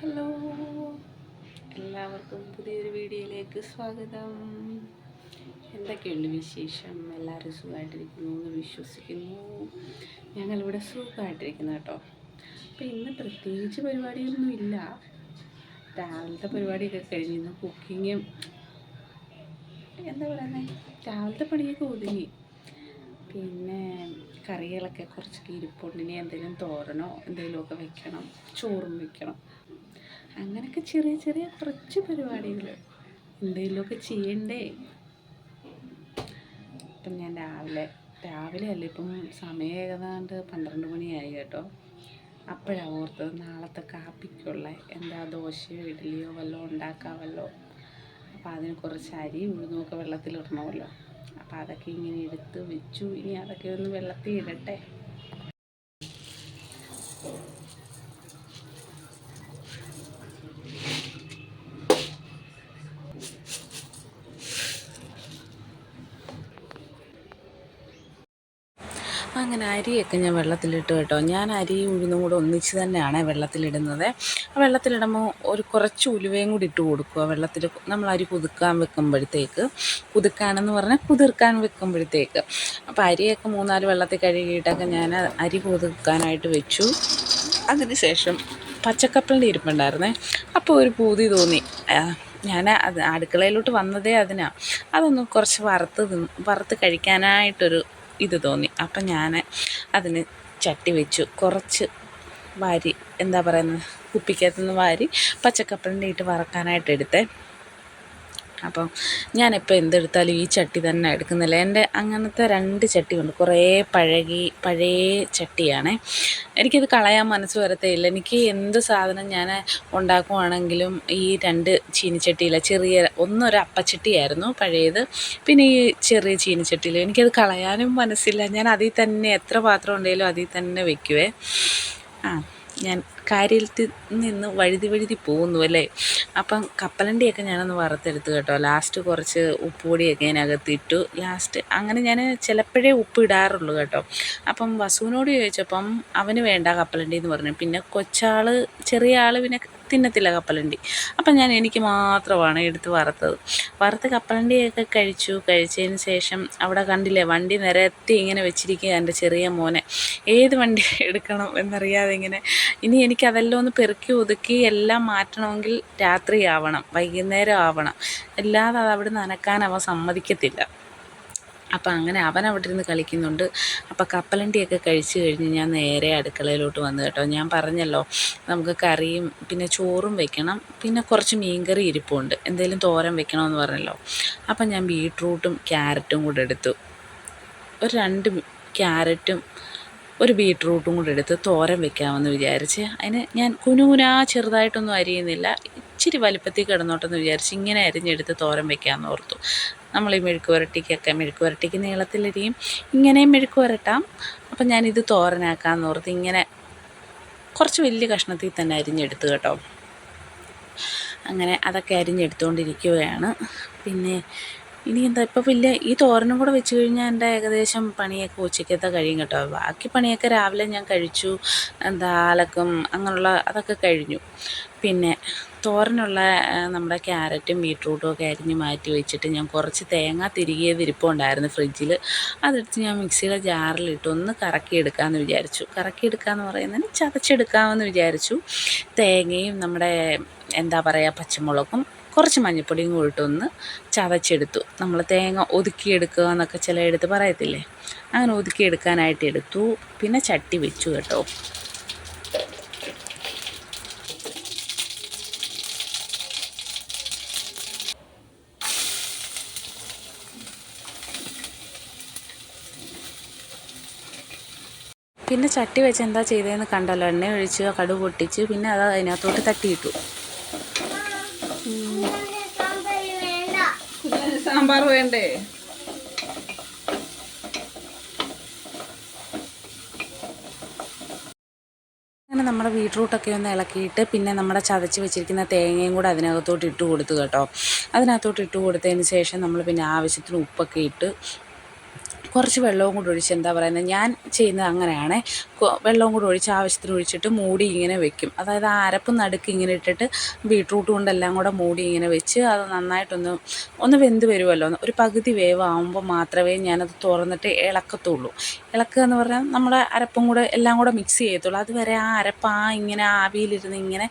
Hello. എല്ലാവർക്കും പുതിയൊരു വീഡിയോയിലേക്ക് സ്വാഗതം. എന്തൊക്കെയുണ്ട് വിശേഷം? എല്ലാവരും സുഖമായിട്ടിരിക്കുന്നു എന്ന് വിശ്വസിക്കുന്നു. ഞങ്ങളിവിടെ സുഖമായിട്ടിരിക്കുന്നു കേട്ടോ. അപ്പോൾ ഇന്ന് പ്രത്യേകിച്ച് പരിപാടിയൊന്നും ഇല്ല. രാവിലത്തെ പരിപാടിയൊക്കെ കഴിഞ്ഞ് ഇന്ന് കുക്കിങ്ങും എന്താ പറയുന്നത് രാവിലത്തെ പണിയൊക്കെ ഒതുങ്ങി. പിന്നെ കറികളൊക്കെ കുറച്ചൊക്കെ ഇരിപ്പുണ്ട് ഇനി എന്തെങ്കിലും തോരനോ എന്തെങ്കിലുമൊക്കെ വെക്കണം. ചോറും വെക്കണം. അങ്ങനെയൊക്കെ ചെറിയ ചെറിയ കുറച്ച് പരിപാടികൾ എന്തെങ്കിലുമൊക്കെ ചെയ്യണ്ടേ. ഇപ്പം ഞാൻ രാവിലെ രാവിലെ അല്ല ഇപ്പം സമയം ഏതാണ്ട് പന്ത്രണ്ട് മണിയായി കേട്ടോ. അപ്പോഴാണ് ഓർത്തത് നാളത്തെ കാപ്പിക്കുള്ള എന്താ ദോശയോ ഇഡ്ഡലിയോ വല്ലതും ഉണ്ടാക്കാമല്ലോ. അപ്പോൾ അതിന് കുറച്ച് അരി ഉഴുന്നുമൊക്കെ വെള്ളത്തിലിടണമല്ലോ അപ്പോൾ അതൊക്കെ ഇങ്ങനെ എടുത്ത് വെച്ചു. ഇനി അതൊക്കെ ഒന്ന് വെള്ളത്തിൽ ഇടട്ടെ. അങ്ങനെ അരിയൊക്കെ ഞാൻ വെള്ളത്തിലിട്ട് കേട്ടോ. ഞാൻ അരി ഉഴുന്നും കൂടെ ഒന്നിച്ച് തന്നെയാണ് വെള്ളത്തിലിടുന്നത്. വെള്ളത്തിലിടുമ്പോൾ ഒരു കുറച്ച് ഉലുവയും കൂടി ഇട്ട് കൊടുക്കുക. വെള്ളത്തിൽ നമ്മൾ അരി കുതിർക്കാൻ വെക്കുമ്പോഴത്തേക്ക്. കുതിർക്കാനെന്ന് പറഞ്ഞാൽ കുതിർക്കാൻ വെക്കുമ്പോഴത്തേക്ക്. അപ്പോൾ അരിയൊക്കെ മൂന്നാൽ വെള്ളത്തിൽ കഴുകിയിട്ടൊക്കെ ഞാൻ അരി കുതിർക്കാനായിട്ട് വെച്ചു. അതിനുശേഷം പച്ചക്കപ്പലിന്റെ ഇരിപ്പുണ്ടായിരുന്നേ അപ്പോൾ ഒരു പൂതി തോന്നി. ഞാൻ അത് അടുക്കളയിലോട്ട് വന്നതേ അതിനാണ് അതൊന്ന് കുറച്ച് വറുത്ത് വറുത്ത് കഴിക്കാനായിട്ടൊരു ഇത് തോന്നി. അപ്പം ഞാൻ അതിന് ചട്ടി വെച്ചു. കുറച്ച് വാരി എന്താ പറയുന്നത് കുപ്പിക്കകത്തുനിന്ന് വാരി പച്ചക്കപ്പലിന്റെ ഇട്ട് വറക്കാനായിട്ട് എടുത്തേ അപ്പം ഞാനിപ്പോൾ എന്തെടുത്താലും ഈ ചട്ടി തന്നെ എടുക്കുന്നില്ല. എന്റെ അങ്ങനത്തെ രണ്ട് ചട്ടിയുണ്ട്. കുറേ പഴകി പഴയ ചട്ടിയാണ്. എനിക്കത് കളയാൻ മനസ്സ് വരത്തേയില്ല എനിക്ക് എന്ത് സാധനം ഞാൻ ഉണ്ടാക്കുവാണെങ്കിലും ഈ രണ്ട് ചീനിച്ചട്ടിയില്ല ചെറിയ ഒന്നൊരു അപ്പച്ചട്ടിയായിരുന്നു പഴയത്. പിന്നെ ഈ ചെറിയ ചീനിച്ചട്ടിയിൽ എനിക്കത് കളയാനും മനസ്സില്ല. ഞാൻ അതിൽ തന്നെ എത്ര പാത്രം ഉണ്ടെങ്കിലും അതിൽ തന്നെ വയ്ക്കുവേ ആ. ഞാൻ കാര്യത്തിൽ നിന്ന് വഴുതി വഴുതി പോകുന്നു അല്ലേ? അപ്പം കപ്പലണ്ടിയൊക്കെ ഞാനൊന്ന് വറുത്തെടുത്തു കേട്ടോ. ലാസ്റ്റ് കുറച്ച് ഉപ്പുപൊടിയൊക്കെ അതിനകത്തിട്ടു ലാസ്റ്റ് അങ്ങനെ ഞാൻ ചിലപ്പോഴേ ഉപ്പ് ഇടാറുള്ളൂ കേട്ടോ. അപ്പം വസുവിനോട് ചോദിച്ചപ്പം അവന് വേണ്ട കപ്പലണ്ടി എന്ന് പറഞ്ഞു. പിന്നെ കൊച്ചാൾ ചെറിയ ആൾ പിന്നെ തിന്നത്തില്ല കപ്പലണ്ടി. അപ്പം ഞാൻ എനിക്ക് മാത്രമാണ് എടുത്ത് വറുത്തത്. വറുത്ത് കപ്പലണ്ടിയൊക്കെ കഴിച്ചു. കഴിച്ചതിന് ശേഷം അവിടെ കണ്ടില്ലേ വണ്ടി നിരത്തി ഇങ്ങനെ വെച്ചിരിക്കുക എന്റെ ചെറിയ മോനെ. ഏത് വണ്ടി എടുക്കണം എന്നറിയാതെ ഇങ്ങനെ ഇനി എനിക്ക് അതെല്ലാം ഒന്ന് പെറുക്കി ഒതുക്കി എല്ലാം മാറ്റണമെങ്കിൽ രാത്രിയാവണം വൈകുന്നേരം ആവണം. അല്ലാതെ അത് അവിടെ നനക്കാൻ അവൻ സമ്മതിക്കത്തില്ല. അപ്പം അങ്ങനെ അവൻ അവിടെ ഇരുന്ന് കളിക്കുന്നുണ്ട്. അപ്പം കപ്പലണ്ടിയൊക്കെ കഴിച്ച് കഴിഞ്ഞ് ഞാൻ നേരെ അടുക്കളയിലോട്ട് വന്നു കേട്ടോ. ഞാൻ പറഞ്ഞല്ലോ നമുക്ക് കറിയും പിന്നെ ചോറും വെക്കണം പിന്നെ കുറച്ച് മീൻകറി ഇരിപ്പുണ്ട്. എന്തെങ്കിലും തോരൻ വെക്കണമെന്ന് പറഞ്ഞല്ലോ. അപ്പം ഞാൻ ബീട്രൂട്ടും ക്യാരറ്റും കൂടെ എടുത്തു. ഒരു രണ്ട് ക്യാരറ്റും ഒരു ബീട്രൂട്ടും കൂടെ എടുത്ത് തോരൻ വെക്കാമെന്ന് വിചാരിച്ച് അതിന് ഞാൻ കുനുകുനാ ചെറുതായിട്ടൊന്നും അരിയുന്നില്ല ഇച്ചിരി വലിപ്പത്തിൽ കിടന്നോട്ടെന്ന് വിചാരിച്ച് ഇങ്ങനെ അരിഞ്ഞെടുത്ത് തോരൻ വെക്കാമെന്ന് ഓർത്തു. നമ്മൾ ഈ മെഴുക്ക് പുരട്ടിക്കൊക്കെ മെഴുക്ക് പുരട്ടിക്ക് നീളത്തിലരിയും ഇങ്ങനെയും മെഴുക്ക് പുരട്ടാം. അപ്പം ഞാനിത് തോരനാക്കാമെന്ന് ഓർത്ത് ഇങ്ങനെ കുറച്ച് വലിയ കഷ്ണത്തിൽ തന്നെ അരിഞ്ഞെടുത്ത് കേട്ടോ. അങ്ങനെ അതൊക്കെ അരിഞ്ഞെടുത്തുകൊണ്ടിരിക്കുകയാണ് പിന്നെ ഇനി എന്താ ഇപ്പോൾ വലിയ ഈ തോരനും കൂടെ വെച്ച് കഴിഞ്ഞാൽ എന്റെ ഏകദേശം പണിയൊക്കെ ഉച്ചയ്ക്കത്തെ കഴിയും കേട്ടോ. ബാക്കി പണിയൊക്കെ രാവിലെ ഞാൻ കഴിച്ചു. എന്താ ആലക്കും അങ്ങനെയുള്ള അതൊക്കെ കഴിഞ്ഞു. പിന്നെ തോരനുള്ള നമ്മുടെ ക്യാരറ്റും ബീട്രൂട്ടും ഒക്കെ അരിഞ്ഞ് മാറ്റി വെച്ചിട്ട് ഞാൻ കുറച്ച് തേങ്ങ തിരികെ ഇരിപ്പുണ്ടായിരുന്നു ഫ്രിഡ്ജിൽ അതെടുത്ത് ഞാൻ മിക്സിയുടെ ജാറിലിട്ട് ഒന്ന് കറക്കിയെടുക്കാമെന്ന് വിചാരിച്ചു. കറക്കിയെടുക്കാമെന്ന് പറയുന്നതിന് ചതച്ചെടുക്കാമെന്ന് വിചാരിച്ചു. തേങ്ങയും നമ്മുടെ എന്താ പറയുക പച്ചമുളകും കുറച്ച് മഞ്ഞൾപ്പൊടിയും കൂട്ടൊന്ന് ചതച്ചെടുത്തു. നമ്മൾ തേങ്ങ ഒതുക്കിയെടുക്കുക എന്നൊക്കെ ചിലയിടത്ത് പറയത്തില്ലേ? അങ്ങനെ ഒതുക്കിയെടുക്കാനായിട്ട് എടുത്തു. പിന്നെ ചട്ടി വെച്ചു കേട്ടോ. പിന്നെ ചട്ടി വെച്ച് എന്താ ചെയ്തതെന്ന് കണ്ടല്ലോ? എണ്ണ ഒഴിച്ച് കടുക് പൊട്ടിച്ച് പിന്നെ അത് അതിനകത്തോട്ട് തട്ടിയിട്ടു. സാമ്പാർ വേണ്ടേ? അങ്ങനെ നമ്മുടെ ബീട്രൂട്ടൊക്കെ ഒന്ന് ഇളക്കിയിട്ട് പിന്നെ നമ്മുടെ ചതച്ച് വെച്ചിരിക്കുന്ന തേങ്ങയും കൂടെ അതിനകത്തോട്ട് ഇട്ട് കൊടുത്തു കേട്ടോ. അതിനകത്തോട്ട് ഇട്ട് കൊടുത്തതിന് ശേഷം നമ്മൾ പിന്നെ ആവശ്യത്തിന് ഉപ്പൊക്കെ ഇട്ട് കുറച്ച് വെള്ളവും കൂടി ഒഴിച്ച് എന്താ പറയുന്നത് ഞാൻ ചെയ്യുന്നത് അങ്ങനെയാണ്. വെള്ളവും കൂടി ഒഴിച്ച് ആവശ്യത്തിന് ഒഴിച്ചിട്ട് മൂടി ഇങ്ങനെ വെക്കും. അതായത് ആ അരപ്പ് നടുക്ക് ഇങ്ങനെ ഇട്ടിട്ട് ബീട്രൂട്ട് കൊണ്ടെല്ലാം കൂടെ മൂടി ഇങ്ങനെ വെച്ച് അത് നന്നായിട്ടൊന്ന് ഒന്ന് വെന്ത് വരുമല്ലോ ഒരു പകുതി വേവാകുമ്പോൾ മാത്രമേ ഞാനത് തുറന്നിട്ട് ഇളക്കത്തുള്ളൂ. ഇളക്കുക എന്ന് പറഞ്ഞാൽ നമ്മുടെ അരപ്പും കൂടെ എല്ലാം കൂടെ മിക്സ് ചെയ്യത്തുള്ളൂ. അതുവരെ ആ അരപ്പ് ആ ഇങ്ങനെ ആവിയിലിരുന്ന് ഇങ്ങനെ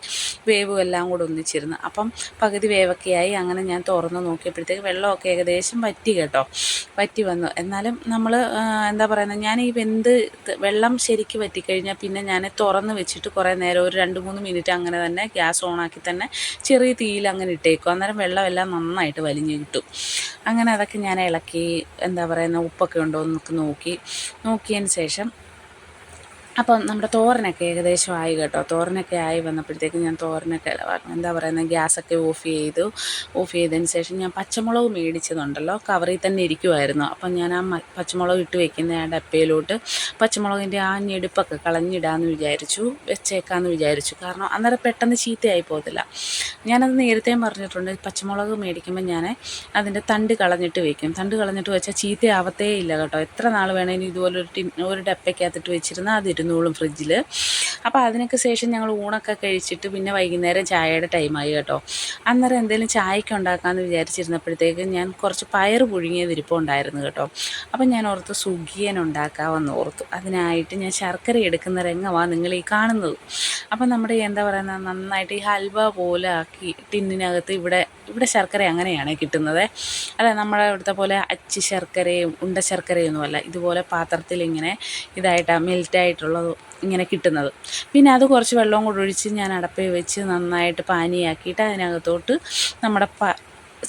വേവും എല്ലാം കൂടെ ഒന്നിച്ചിരുന്ന്. അപ്പം പകുതി വേവൊക്കെയായി. അങ്ങനെ ഞാൻ തുറന്ന് നോക്കിയപ്പോഴത്തേക്ക് വെള്ളമൊക്കെ ഏകദേശം വറ്റി കേട്ടോ. വറ്റി വന്നു. എന്നാലും നമ്മൾ എന്താ പറയുന്നത് ഞാൻ ഈ വെന്ത് വെള്ളം ശരിക്ക് വറ്റിക്കഴിഞ്ഞാൽ പിന്നെ ഞാൻ തുറന്ന് വെച്ചിട്ട് കുറേ നേരം ഒരു രണ്ട് മൂന്ന് മിനിറ്റ് അങ്ങനെ തന്നെ ഗ്യാസ് ഓണാക്കി തന്നെ ചെറിയ തീയിൽ അങ്ങനെ ഇട്ടേക്കും. അന്നേരം വെള്ളമെല്ലാം നന്നായിട്ട് വലിഞ്ഞ് കിട്ടും. അങ്ങനെ അതൊക്കെ ഞാൻ ഇളക്കി എന്താ പറയുന്നത് ഉപ്പൊക്കെ ഉണ്ടോ എന്നൊക്കെ നോക്കി നോക്കിയതിന് ശേഷം അപ്പം നമ്മുടെ തോരനൊക്കെ ഏകദേശം ആയി കേട്ടോ. തോരനൊക്കെ ആയി വന്നപ്പോഴത്തേക്കും ഞാൻ തോരനൊക്കെ എന്താ പറയുന്നത് ഗ്യാസൊക്കെ ഓഫ് ചെയ്തു. ഓഫ് ചെയ്തതിന് ശേഷം ഞാൻ പച്ചമുളക് മേടിച്ചതുണ്ടല്ലോ. കവറിൽ തന്നെ ഇരിക്കുമായിരുന്നു അപ്പം ഞാൻ ആ പച്ചമുളക് ഇട്ട് വെക്കുന്ന ആ ഡപ്പയിലോട്ട് പച്ചമുളകിന്റെ ആ ഞെടുപ്പൊക്കെ കളഞ്ഞിടാമെന്ന് വിചാരിച്ചു വെച്ചേക്കാമെന്ന് വിചാരിച്ചു. കാരണം അന്നേരം പെട്ടെന്ന് ചീത്തയായി പോകത്തില്ല. ഞാനത് നേരത്തെയും പറഞ്ഞിട്ടുണ്ട് പച്ചമുളക് മേടിക്കുമ്പോൾ ഞാൻ അതിന്റെ തണ്ട് കളഞ്ഞിട്ട് വെക്കും. തണ്ട് കളഞ്ഞിട്ട് വെച്ചാൽ ചീത്തയാവത്തേ ഇല്ല കേട്ടോ. എത്ര നാൾ വേണമെങ്കിലും ഇതുപോലെ ഒരു ഒരു ഡപ്പയ്ക്കകത്തിട്ട് വെച്ചിരുന്നാൽ അതിരുന്നു ഇരുന്നോളും ഫ്രിഡ്ജിൽ അപ്പോൾ അതിനൊക്കെ ശേഷം ഞങ്ങൾ ഊണൊക്കെ കഴിച്ചിട്ട് പിന്നെ വൈകുന്നേരം ചായയുടെ ടൈമായി കേട്ടോ. അന്നേരം എന്തെങ്കിലും ചായയ്ക്ക് ഉണ്ടാക്കാമെന്ന് വിചാരിച്ചിരുന്നപ്പോഴത്തേക്ക് ഞാൻ കുറച്ച് പയർ പുഴുങ്ങിയത് ഇരിപ്പുണ്ടായിരുന്നു കേട്ടോ. അപ്പം ഞാൻ ഓർത്ത് സുഖിയൻ ഉണ്ടാക്കാമെന്ന് ഓർത്തു. അതിനായിട്ട് ഞാൻ ശർക്കര എടുക്കുന്ന രംഗമാണ് നിങ്ങൾ ഈ കാണുന്നത്. അപ്പം നമ്മുടെ എന്താ പറയുന്നത് നന്നായിട്ട് ഈ ഹൽവ പോലെ ആക്കി ടിന്നിനകത്ത് ഇവിടെ ഇവിടെ ശർക്കര അങ്ങനെയാണ് കിട്ടുന്നത്. അല്ല നമ്മുടെ ഇവിടുത്തെ പോലെ അച്ചി ശർക്കരയും ഉണ്ട ശർക്കരയൊന്നുമല്ല. ഇതുപോലെ പാത്രത്തിൽ ഇങ്ങനെ ഇതായിട്ട് മെൽറ്റായിട്ടുള്ളത് ഇങ്ങനെ കിട്ടുന്നത്. പിന്നെ അത് കുറച്ച് വെള്ളവും കൂടെ ഒഴിച്ച് ഞാൻ അടപ്പയിൽ വെച്ച് നന്നായിട്ട് പാനിയാക്കിയിട്ട് അതിനകത്തോട്ട് നമ്മുടെ പ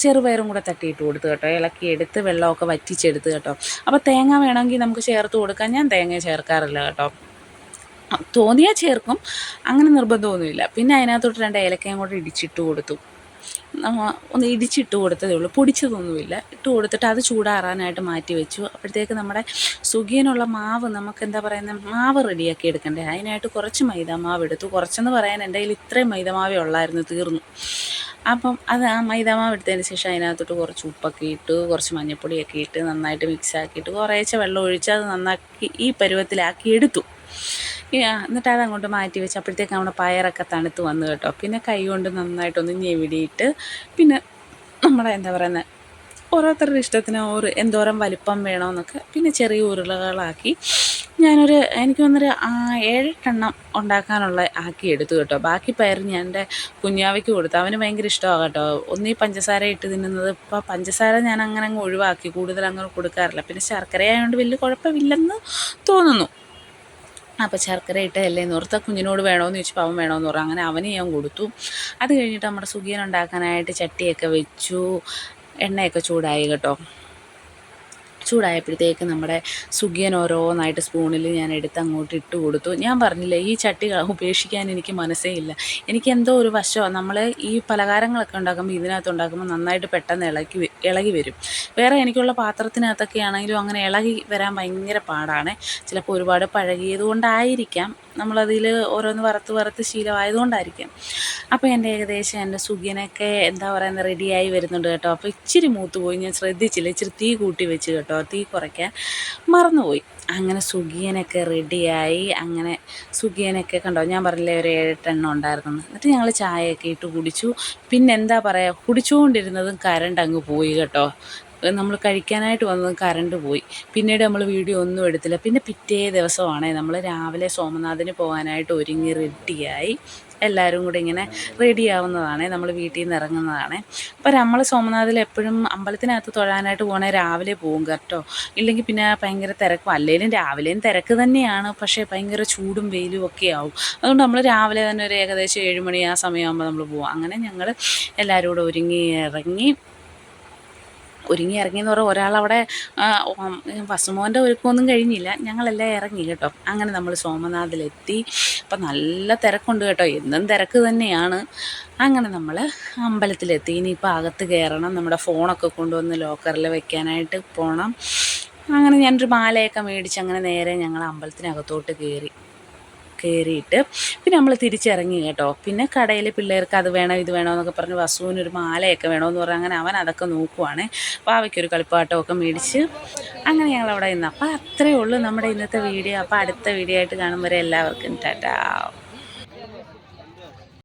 ചെറുപയറും കൂടെ തട്ടിയിട്ട് കൊടുത്തു കേട്ടോ. ഇളക്കി എടുത്ത് വെള്ളമൊക്കെ വറ്റിച്ചെടുത്ത് കേട്ടോ. അപ്പോൾ തേങ്ങ വേണമെങ്കിൽ നമുക്ക് ചേർത്ത് കൊടുക്കാം. ഞാൻ തേങ്ങ ചേർക്കാറില്ല കേട്ടോ. തോന്നിയാൽ ചേർക്കും. അങ്ങനെ നിർബന്ധമൊന്നുമില്ല. പിന്നെ അതിനകത്തോട്ട് രണ്ട് ഏലക്കയും കൂടെ ഇടിച്ചിട്ട് കൊടുത്തു. ഒന്ന് ഇടിച്ചിട്ട് കൊടുത്തതേ ഉള്ളൂ. പൊടിച്ചതൊന്നുമില്ല. ഇട്ട് കൊടുത്തിട്ട് അത് ചൂടാറാനായിട്ട് മാറ്റി വെച്ചു. അപ്പോഴത്തേക്ക് നമ്മുടെ സുഖിയനുള്ള മാവ് നമുക്ക് എന്താ പറയുന്നത് മാവ് റെഡിയാക്കി എടുക്കണ്ടേ? അതിനായിട്ട് കുറച്ച് മൈദാമാവ് എടുത്തു. കുറച്ചെന്ന് പറയാൻ എന്റെ കയ്യിൽ ഇത്രയും മൈദാമാവേ ഉള്ളായിരുന്നു തീർന്നു. അപ്പം അത് ആ മൈദാമാവ് എടുത്തതിന് ശേഷം അതിനകത്തോട്ട് കുറച്ച് ഉപ്പൊക്കെ ഇട്ട് കുറച്ച് മഞ്ഞൾപ്പൊടിയൊക്കെ ഇട്ട് നന്നായിട്ട് മിക്സ് ആക്കിയിട്ട് കുറേശ്ശെ വെള്ളം ഒഴിച്ച് അത് നന്നാക്കി ഈ പരുവത്തിലാക്കി എടുത്തു. എന്നിട്ട് അത് അങ്ങോട്ട് മാറ്റി വെച്ച് അപ്പോഴത്തേക്ക് നമ്മുടെ പയറൊക്കെ തണുത്ത് വന്നു കേട്ടോ. പിന്നെ കൈ കൊണ്ട് നന്നായിട്ടൊന്ന് ഞെവിടിയിട്ട് പിന്നെ നമ്മുടെ എന്താ പറയുന്നത് ഓരോരുത്തരുടെ ഇഷ്ടത്തിന് ഒരു എന്തോരം വലിപ്പം വേണമെന്നൊക്കെ പിന്നെ ചെറിയ ഉരുളകളാക്കി ഞാനൊരു എനിക്ക് വന്നൊരു ഏഴെട്ടെണ്ണം ഉണ്ടാക്കാനുള്ള ആക്കി എടുത്തു കേട്ടോ. ബാക്കി പയർ ഞാൻ എന്റെ കുഞ്ഞാവയ്ക്ക് കൊടുത്തു. അവന് ഭയങ്കര ഇഷ്ടമാണ് കേട്ടോ. ഒന്നീ പഞ്ചസാര ഇട്ട് തിന്നുന്നത്. ഇപ്പോൾ പഞ്ചസാര ഞാൻ അങ്ങനെ അങ്ങ് ഒഴിവാക്കി. കൂടുതൽ അങ്ങനെ കൊടുക്കാറില്ല. പിന്നെ ശർക്കര ആയതുകൊണ്ട് വലിയ കുഴപ്പമില്ലെന്ന് തോന്നുന്നു. അപ്പോൾ ശർക്കര ഇട്ടതല്ലേ നിർത്ത കുഞ്ഞിനോട് വേണമെന്ന് ചോദിച്ചപ്പോൾ അവൻ വേണമെന്ന് പറഞ്ഞു. അങ്ങനെ അവന് ഞാൻ കൊടുത്തു. അത് കഴിഞ്ഞിട്ട് നമ്മുടെ സുഖിയൻ ഉണ്ടാക്കാനായിട്ട് ചട്ടിയൊക്കെ വെച്ചു. എണ്ണയൊക്കെ ചൂടായി കേട്ടോ. ചൂടായപ്പോഴത്തേക്ക് നമ്മുടെ സുഖിയൻ ഓരോന്നായിട്ട് സ്പൂണിൽ ഞാൻ എടുത്ത് അങ്ങോട്ട് ഇട്ട് കൊടുത്തു. ഞാൻ പറഞ്ഞില്ലേ ഈ ചട്ടി ഉപേക്ഷിക്കാൻ എനിക്ക് മനസ്സേ ഇല്ല. എനിക്ക് എന്തോ ഒരു വശം നമ്മൾ ഈ പലഹാരങ്ങളൊക്കെ ഉണ്ടാക്കുമ്പോൾ ഇതിനകത്ത് ഉണ്ടാക്കുമ്പോൾ നന്നായിട്ട് പെട്ടെന്ന് ഇളകി ഇളകി വരും. വേറെ എനിക്കുള്ള പാത്രത്തിനകത്തൊക്കെ ആണെങ്കിലും അങ്ങനെ ഇളകി വരാൻ ഭയങ്കര പാടാണ്. ചിലപ്പോൾ ഒരുപാട് പഴകിയത് കൊണ്ടായിരിക്കാം നമ്മളതിൽ ഓരോന്ന് വറുത്ത് വറുത്ത് ശീലമായതുകൊണ്ടായിരിക്കാം. അപ്പോൾ എന്റെ ഏകദേശം എന്റെ സുഖിയനൊക്കെ എന്താ പറയുന്നത് റെഡിയായി വരുന്നുണ്ട് കേട്ടോ. അപ്പോൾ ഇച്ചിരി മൂത്ത് പോയി ഞാൻ ശ്രദ്ധിച്ചില്ല. ഇച്ചിരി തീ കൂട്ടി വെച്ച് കേട്ടോ. തീ കുറയ്ക്കാൻ മറന്നുപോയി. അങ്ങനെ സുഖിയനൊക്കെ റെഡിയായി. അങ്ങനെ സുഖിയനൊക്കെ കണ്ടോ ഞാൻ പറഞ്ഞില്ലേ ഒരു ഏഴെട്ടെണ്ണം ഉണ്ടായിരുന്നു. എന്നിട്ട് ഞങ്ങൾ ചായയൊക്കെ ഇട്ട് കുടിച്ചു. പിന്നെ എന്താ പറയുക കുടിച്ചുകൊണ്ടിരുന്നതും കരണ്ട് അങ്ങ് പോയി കേട്ടോ. നമ്മൾ കഴിക്കാനായിട്ട് വന്നത് കറണ്ട് പോയി. പിന്നീട് നമ്മൾ വീഡിയോ ഒന്നും എടുത്തില്ല. പിന്നെ പിറ്റേ ദിവസമാണേ നമ്മൾ രാവിലെ സോമനാഥിന് പോകാനായിട്ട് ഒരുങ്ങി റെഡിയായി. എല്ലാവരും കൂടി ഇങ്ങനെ റെഡി ആവുന്നതാണ് നമ്മൾ വീട്ടിൽ നിന്ന് ഇറങ്ങുന്നതാണ്. അപ്പോൾ നമ്മൾ സോമനാഥിൽ എപ്പോഴും അമ്പലത്തിനകത്ത് തൊഴാനായിട്ട് പോകണേ രാവിലെ പോകും കേട്ടോ. ഇല്ലെങ്കിൽ പിന്നെ ഭയങ്കര തിരക്കും. അല്ലെങ്കിലും രാവിലെയും തിരക്ക് തന്നെയാണ്. പക്ഷേ ഭയങ്കര ചൂടും വെയിലും ഒക്കെ ആവും. അതുകൊണ്ട് നമ്മൾ രാവിലെ തന്നെ ഒരു ഏകദേശം ഏഴുമണി ആ സമയമാകുമ്പോൾ നമ്മൾ പോകും അങ്ങനെ ഞങ്ങൾ എല്ലാവരും കൂടെ ഒരുങ്ങി ഇറങ്ങി ഒരുങ്ങി ഇറങ്ങി എന്ന് പറഞ്ഞാൽ ഒരാളവിടെ വസുമോന്റെ ഒരുക്കമൊന്നും കഴിഞ്ഞില്ല. ഞങ്ങളെല്ലാം ഇറങ്ങി കേട്ടോ. അങ്ങനെ നമ്മൾ സോമനാഥിലെത്തി. അപ്പം നല്ല തിരക്കുണ്ട് കേട്ടോ. എന്നും തിരക്ക് തന്നെയാണ്. അങ്ങനെ നമ്മൾ അമ്പലത്തിലെത്തി. ഇനിയിപ്പോൾ അകത്ത് കയറണം നമ്മുടെ ഫോണൊക്കെ കൊണ്ടുവന്ന് ലോക്കറിൽ വെക്കാനായിട്ട് പോകണം അങ്ങനെ ഞാനൊരു മാലയൊക്കെ മേടിച്ച് അങ്ങനെ നേരെ ഞങ്ങൾ അമ്പലത്തിനകത്തോട്ട് കയറി കയറിയിട്ട് പിന്നെ നമ്മൾ തിരിച്ചിറങ്ങി കേട്ടോ. പിന്നെ കടയിൽ പിള്ളേർക്ക് അത് വേണം ഇത് വേണോ എന്നൊക്കെ പറഞ്ഞ് വസുവിനൊരു മാലയൊക്കെ വേണമെന്ന് പറഞ്ഞ് അങ്ങനെ അവൻ അതൊക്കെ നോക്കുവാണ്. പാവയ്ക്കൊരു കളിപ്പാട്ടമൊക്കെ മേടിച്ച് അങ്ങനെ ഞങ്ങൾ അവിടെ നിന്ന്. അപ്പോൾ അത്രയേ ഉള്ളൂ നമ്മുടെ ഇന്നത്തെ വീഡിയോ. അപ്പോൾ അടുത്ത വീഡിയോ ആയിട്ട് കാണും വരെ എല്ലാവർക്കും ടാറ്റാ.